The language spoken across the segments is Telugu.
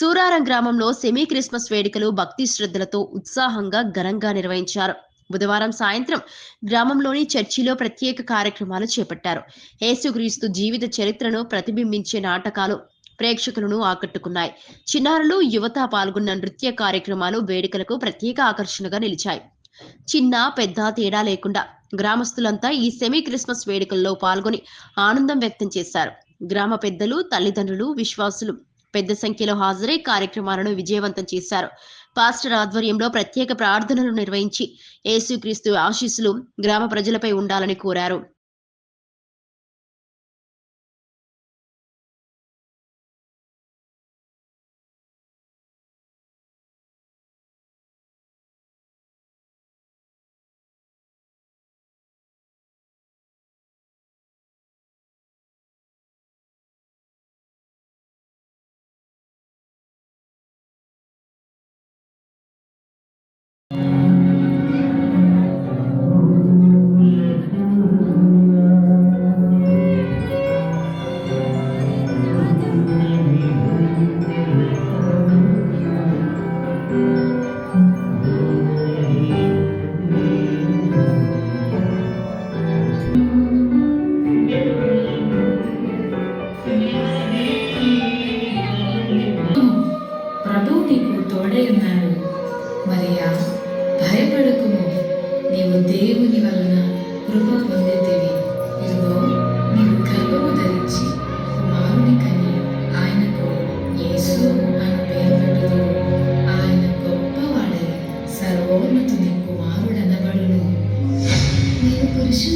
సూరారం గ్రామంలో సెమీ క్రిస్మస్ వేడుకలు భక్తి శ్రద్ధలతో ఉత్సాహంగా ఘనంగా నిర్వహించారు. బుధవారం సాయంత్రం గ్రామంలోని చర్చిలో ప్రత్యేక కార్యక్రమాలు చేపట్టారు. యేసుక్రీస్తు జీవిత చరిత్రను ప్రతిబింబించే నాటకాలు ప్రేక్షకులను ఆకట్టుకున్నాయి. చిన్నారులు యువత పాల్గొన్న నృత్య కార్యక్రమాలు వేడుకలకు ప్రత్యేక ఆకర్షణగా నిలిచాయి. చిన్న పెద్ద తేడా లేకుండా గ్రామస్తులంతా ఈ సెమీ క్రిస్మస్ వేడుకల్లో పాల్గొని ఆనందం వ్యక్తం చేశారు. గ్రామ పెద్దలు తల్లిదండ్రులు విశ్వాసులు పెద్ద సంఖ్యలో హాజరై కార్యక్రమాలను విజయవంతం చేశారు. పాస్టర్ ఆధ్వర్యంలో ప్రత్యేక ప్రార్థనలు నిర్వహించి యేసుక్రీస్తు ఆశీస్సులు గ్రామ ప్రజలపై ఉండాలని కోరారు.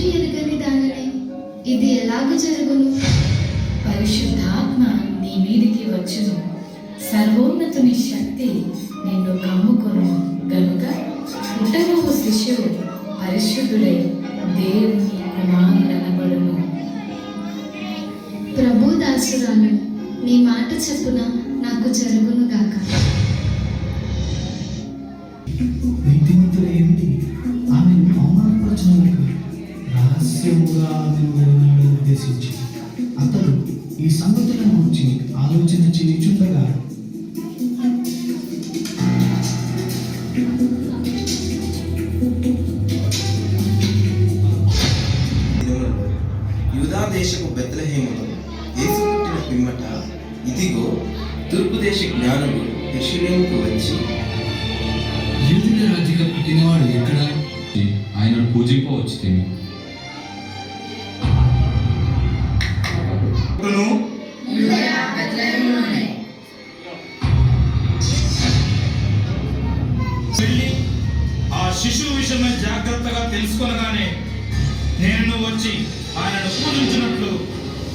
పురుషుని ఎరుగని దానిని ఇది ఎలాగ జరుగును? పరిశుద్ధాత్మ నీ మీదికి వచ్చును. సర్వోన్నతుని శక్తి నిన్ను కమ్ముకొను. గనుక పుట్టనువు శిశువు పరిశుద్ధుడై దేవుని కుమారుడనబడును ప్రభు దాసురాలు నీ మాట చెప్పున నాకు జరుగును గాక. నీతిమంతుడేంటి ఆమెను అవమానపరచడానికి రహస్యముగా వెళ్ళాలని ఉద్దేశించి అతడు ఈ సంగతులను గురించి ఆలోచన చేయుచుండగా దేశపు బెత్లహేములో యేసు పుట్టిన పిమ్మట ఇదిగో తూర్పు దేశ జ్ఞానులు యెరూషలేముకు వచ్చి యూదుల రాజుగా పుట్టినవాడు ఎక్కడ? ఆయన పూజింపవచ్చుతేమి? వెళ్ళి ఆ శిశువు విషయమై జాగ్రత్తగా తెలుసుకొనగానే నేను వచ్చి ఆయనను పూజించినట్లు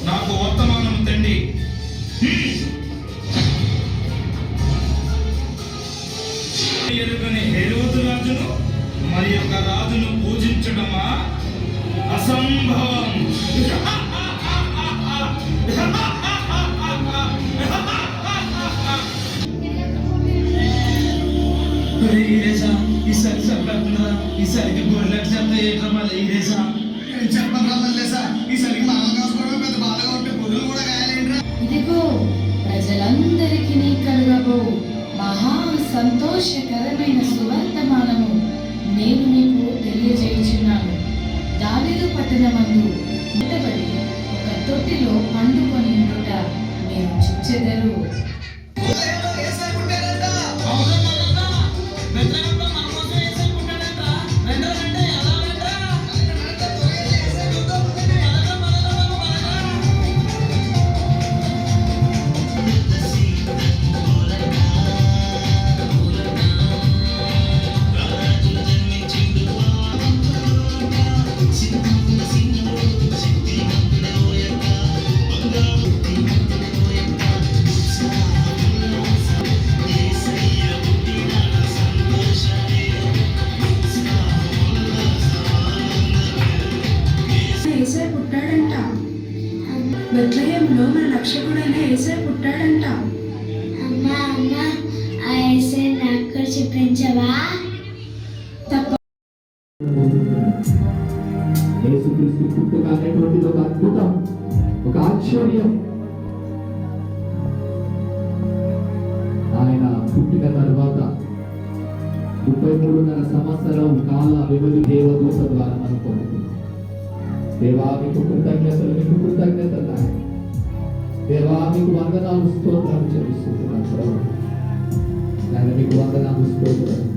నాకు వర్తమానం తండి. ఎరుగని హెరోదు రాజును మరి యొక్క రాజును పూజించడమా? అసంభవం. ఈసారికి గొర్రెలకు చెప్తే ఏట్రా మళ్ళీ ఈరేసా చెప్పరా మళ్ళీసా ఈసారికి మనం కాసుకోవడం పెద్ద బాధగా ఉంటే పొదులు కూడా కాయాలేంట్రా. ఇదిగో ప్రజలందరికీ కలుగబో మహా సంతోషకరమైన సువర్తమానము నేను మీకు తెలియజేయుచున్నాను. దావీదు పట్టణమందు పుట్టబడి ఒక తొట్టిలో పండుకొని ఉండుట మీరు చూచెదరు. బెత్లహేంలో మన రక్షకుడైన ఏసే పుట్టాడంట. అమ్మా అమ్మా ఆ ఏసే నాకు చూపించవా? తప్ప యేసుక్రీస్తు పుట్టుక ఒక అద్భుతం ఒక ఆశ్చర్యం. ఆయన పుట్టిన తర్వాత ముప్పై మూడున్నర సంవత్సరం కాల వ్యవధి దేవదూత ద్వారా మనకు దేవా మీకు కృతజ్ఞతలు మీకు కృతజ్ఞతలు నాయన. దేవా మీకు వందనాలు స్తోత్రాలు చెల్లిస్తున్నాను ప్రభు. మీకు వందనాలు స్తోత్రాలు.